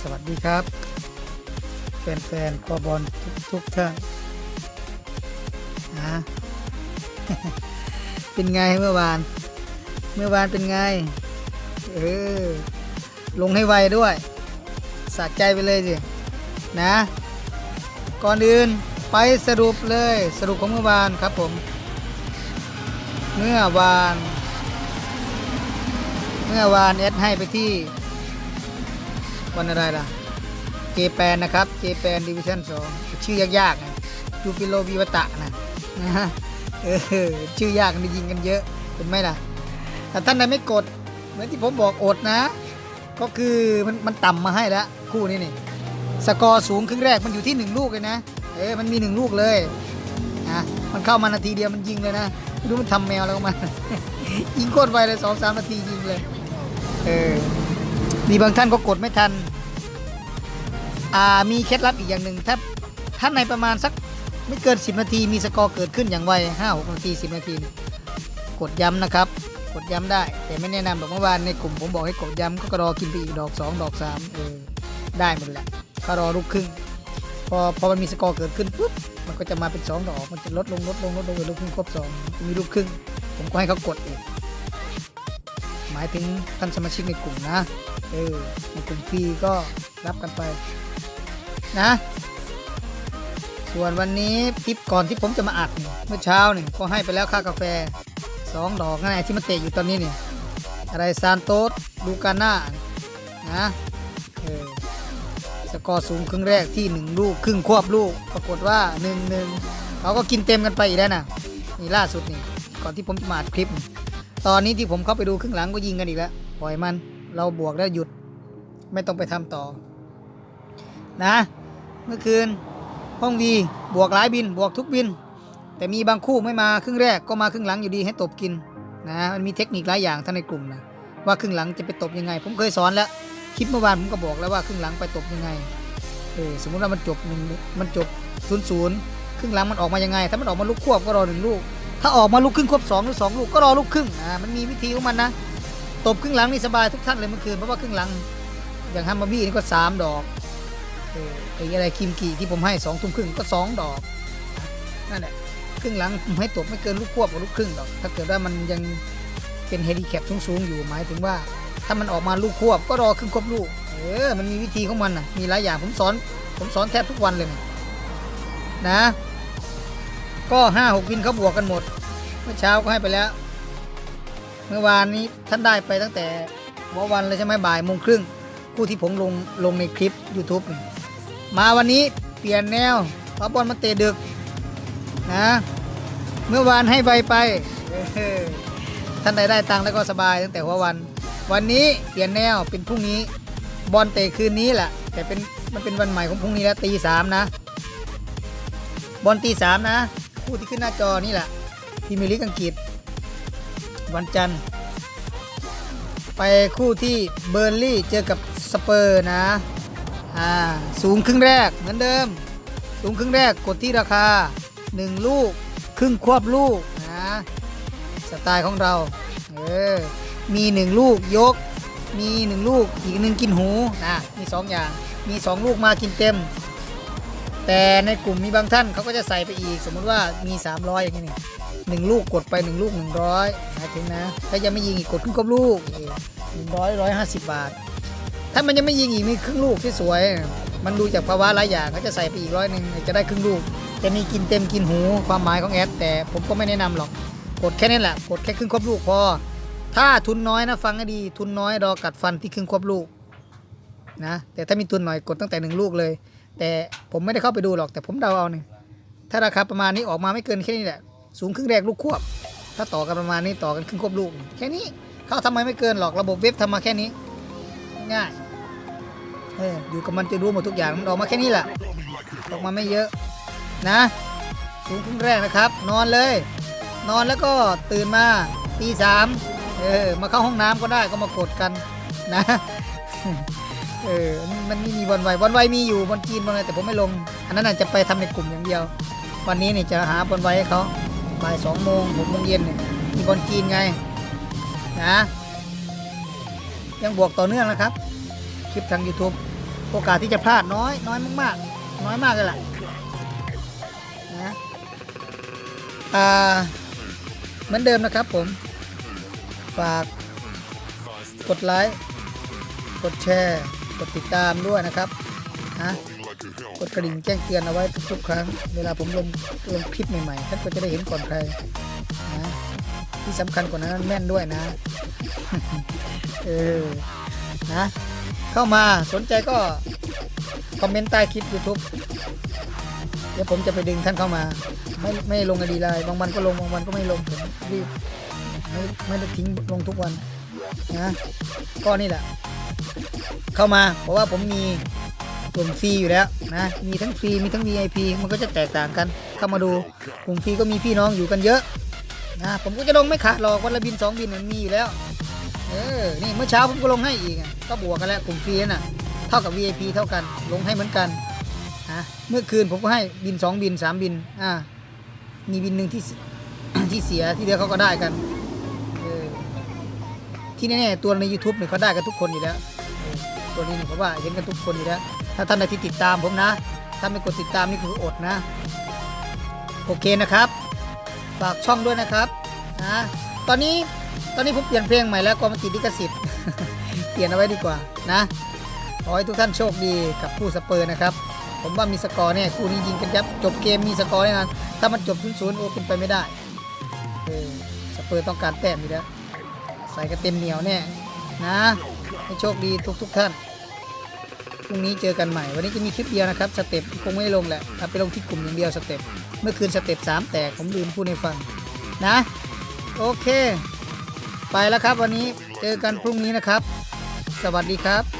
สวัสดีครับ แฟนๆกอบอลทุกทุกท่านนะเป็นไงเมื่อวาน เมื่อวานเป็นไง เออ ลงให้ไวด้วยสะใจไปเลยสิ นะ ก่อนอื่นไปสรุปเลยสรุปของเมื่อวานครับผม เมื่อวาน เมื่อวานเอสให้ไปที่ วันอะไรล่ะ เจแปนนะครับ เจแปนดิวิชั่นสองชื่อยากๆนะจูปิโลวิวตะนะนะฮะเออชื่อยากนี่ยิงกันเยอะเห็นไหมล่ะแต่ท่านใดไม่กดเหมือนที่ผมบอกอดนะ ก็คือมันมันต่ำมาให้แล้วคู่นี้นี่สกอร์สูงครึ่งแรกมันอยู่ที่หนึ่งลูกเลยนะ เออมันมีหนึ่งลูกเลยนะมันเข้ามานาทีเดียวมันยิงเลยนะไม่รู้มันทำแมวแล้วก็มายิงโคตรไวเลยสองสามนาทียิงเลย เออ มีบางท่านก็กดไม่ทัน อ่ามีเคล็ดลับอีกอย่างหนึ่งถ้าถ้าในประมาณสักไม่เกิน 10 นาทีมีสกอร์เกิดขึ้นอย่างไว5 6นาที 10 นาที กดย้ำนะครับ กดย้ำได้ แต่ไม่แนะนำหรอกเมื่อวานในกลุ่มผมบอกให้กดย้ำก็รอกินไปอีกดอก 2 ดอก3เออได้หมดแหละก็รอลูกครึ่งพอพอมันมีสกอร์เกิดขึ้นปุ๊บมันก็จะมาเป็น 2 ดอกมันจะลดลงลดลงลดลงเป็นลูกครึ่งครบ2จะมีลูกครึ่ง ผมก็ให้เขากดเองหมายถึงท่านสมาชิกในกลุ่มนะ เออในกลุ่มฟรีก็รับกันไป นะ ส่วนวันนี้คลิปก่อนที่ผมจะมาอัด เมื่อเช้าเนี่ยก็ให้ไปแล้วค่ากาแฟสองดอกนั่นแหละที่มันเตะอยู่ตอนนี้เนี่ยอะไรซานโตสลูกาน่านะเออสกอร์สูงครึ่งแรกที่หนึ่งลูก ครึ่งควบลูก ปรากฏว่าหนึ่งหนึ่งเขาก็กินเต็มกันไปอีกแล้วนะนี่ล่าสุดนี่ก่อนที่ผมจะมาอัดคลิป ตอนนี้ที่ผมเข้าไปดูครึ่งหลังก็ยิงกันอีกแล้ว ปล่อยมัน เราบวกแล้วหยุดไม่ต้องไปทำต่อ นะ เมื่อคืน ห้องวีบวกหลายบิน บวกทุกบิน แต่มีบางคู่ไม่มาครึ่งแรกก็มาครึ่งหลังอยู่ดีให้ตบกินนะมันมีเทคนิคหลายอย่างท่านในกลุ่มนะว่าครึ่งหลังจะไปตบยังไง ผมเคยสอนแล้วคลิปเมื่อวานผมก็บอกแล้วว่าครึ่งหลังไปตบยังไงเออสมมุติว่ามันจบหนึ่งมันจบศูนย์ศูนย์ครึ่งหลังมันออกมายังไง ถ้ามันออกมาลูกควบก็รอหนึ่งลูก ถ้าออกมาลูกครึ่งควบสองหรือสองลูกก็รอลูกครึ่งอ่ามันมีวิธีของมันนะ ตบครึ่งหลังนี่สบายทุกท่านเลยเมื่อคืนเพราะว่าครึ่งหลัง อย่างฮัมมาบี้นี่ก็สามดอกเออไอ้อะไรคิมกีที่ผมให้สองทุ่มครึ่งก็สองดอกนั่นแหละครึ่งหลังผมให้ตบไม่เกินลูกควบกับลูกครึ่งดอก ถ้าเกิดว่ามันยังเป็นเฮลิแคปสูงๆอยู่หมายถึงว่า ถ้ามันออกมาลูกควบก็รอครึ่งควบลูกเออมันมีวิธีของมันนะมีหลายอย่างผมสอนผมสอนแทบทุกวันเลยนะนะ ก็ห้าหกวินเขาบวกกันหมด เมื่อเช้าก็ให้ไปแล้ว เมื่อวานนี้ท่านได้ไปตั้งแต่วันวันเลยใช่ไหมบ่ายโมงครึ่งคู่ที่ผมลงลงในคลิป YouTube มาวันนี้เปลี่ยนแนวเพราะบอลมันเตะดึกนะเมื่อวานให้ไวไป ท่านใดได้ตังค์แล้วก็สบายตั้งแต่หัววัน วันนี้เปลี่ยนแนวเป็นพรุ่งนี้บอลเตะคืนนี้แหละแต่เป็นมันเป็นวันใหม่ของพรุ่งนี้แล้วตีสามนะ บอลตีสามนะ คู่ที่ขึ้นหน้าจอนี่แหละทีมลีกอังกฤษ วันจันทร์ ไปคู่ที่เบอร์ลี่เจอกับสเปอร์นะอ่าสูงครึ่งแรกเหมือนเดิม สูงครึ่งแรกกดที่ราคา 1 ลูก ครึ่งควบลูกนะสไตล์ของเราเออมี 1 ลูกยก มี 1 ลูกอีกหนึ่งกินหูนะมี 2 อย่างมี 2 ลูกมากินเต็ม แต่ในกลุ่มมีบางท่านเขาก็จะใส่ไปอีก สมมติว่ามี 300 อย่างนี้นี่หนึ่งลูกกดไป 1 ลูก 100หมายถึงนะ ถ้ายังไม่ยิงอีกกดครึ่งควบลูกหนึ่งร้อยร้อยห้าสิบบาท ถ้ามันยังไม่ยิงอีกมีครึ่งลูกที่สวย มันดูจากภาวะหลายอย่างเขาจะใส่ไปอีกร้อยหนึ่งจะได้ครึ่งลูกจะมีกินเต็มกินหูความหมายของแอดแต่ผมก็ไม่แนะนำหรอกกดแค่นี้แหละกดแค่ครึ่งควบลูกพอถ้าทุนน้อยนะฟังให้ดีทุนน้อยรอกัดฟันที่ครึ่งควบลูกนะแต่ถ้ามีทุนหน่อยกดตั้งแต่หนึ่งลูกเลย แต่ผมไม่ได้เข้าไปดูหรอกแต่ผมเดาเอาเนี่ยถ้าราคาประมาณนี้ออกมาไม่เกินแค่นี้แหละ สูงครึ่งแรกลูกควบ ถ้าต่อกันประมาณนี้ต่อกันครึ่งควบลูก แค่นี้เขาทำไมไม่เกินหรอกระบบเว็บทำมาแค่นี้ ง่ายเอออยู่กับมันจะรู้หมดทุกอย่างมันออกมาแค่นี้แหละออกมาไม่เยอะนะ สูงครึ่งแรกนะครับ นอนเลย นอนแล้วก็ตื่นมาตีสามเออมาเข้าห้องน้ำก็ได้ก็มากดกันนะ เออมันไม่มีบอลไวบอลไวมีอยู่บอลจีนบอลอะไรแต่ผมไม่ลง อันนั้นอาจจะไปทำในกลุ่มอย่างเดียว วันนี้เนี่ยจะหาบอลไวให้เขาบ่ายสองโมงหกโมงเย็นเนี่ยมีบอลจีนไงนะยังบวกต่อเนื่องนะครับ คลิปทาง YouTube โอกาสที่จะพลาดน้อย น้อยมากๆ น้อยมากเลยล่ะนะอ่าเหมือนเดิมนะครับผม ฝาก กดไลค์ กดแชร์ กดติดตามด้วยนะครับนะกดกระดิ่งแจ้งเตือนเอาไว้ทุกๆครั้ง เวลาผมลงลงคลิปใหม่ๆท่านก็จะได้เห็นก่อนใครนะที่สำคัญกว่านั้นแม่นด้วยนะเออนะเข้ามาสนใจก็คอมเมนต์ใต้คลิป YouTube เดี๋ยวผมจะไปดึงท่านเข้ามา ไม่ไม่ลงอดีไลน์บางวันก็ลงบางวันก็ไม่ลงผมรีบไม่ไม่ได้ทิ้งลงทุกวัน นะก็นี่แหละ เข้ามาเพราะว่าผมมีกลุ่มฟรีอยู่แล้วนะมีทั้งฟรีมีทั้ง VIP มันก็จะแตกต่างกัน เข้ามาดูกลุ่มฟรีก็มีพี่น้องอยู่กันเยอะนะผมก็จะลงไม่ขาดหรอกวันละบินสองบินมันมีอยู่แล้วเออนี่เมื่อเช้าผมก็ลงให้อีกก็บวกกันแล้วกลุ่มฟรีน่ะเท่ากับ VIP เท่ากันลงให้เหมือนกันฮะเมื่อคืนผมก็ให้บิน 2 บิน 3 บินอ่ามีบินหนึ่งที่ที่เสียที่เหลือเขาก็ได้กัน ที่แน่ๆตัวใน YouTube เนี่ยเขาได้กันทุกคนอยู่แล้ว ตัวนี้เนี่ยผมว่าเห็นกันทุกคนอยู่แล้ว ถ้าท่านใดที่ติดตามผมนะ ถ้าไม่กดติดตามนี่คืออดนะ โอเคนะครับ ฝากช่องด้วยนะครับนะตอนนี้ตอนนี้ผมเปลี่ยนเพลงใหม่แล้วก็มาติดลิขสิทธิ์เปลี่ยนเอาไว้ดีกว่านะขอให้ทุกท่านโชคดีกับคู่สเปอร์นะครับ ผมว่ามีสกอร์เนี่ยคู่นี้ยิงกันยับจบเกมมีสกอร์แน่นอนถ้ามันจบ0 0โอ้เป็นไปไม่ได้เออสเปอร์ต้องการแต้มอยู่แล้ว ใส่กันเต็มเหนียวแน่นะให้โชคดีทุกทุกๆท่านพรุ่งนี้เจอกันใหม่ วันนี้จะมีคลิปเดียวนะครับสเต็ปคงไม่ลงแหละเอาไปลงที่กลุ่มอย่างเดียวสเต็ปเมื่อคืนสเต็ปสามแตกผมลืมพูดให้ฟังนะโอเค ไปแล้วครับวันนี้เจอกันพรุ่งนี้นะครับ สวัสดีครับ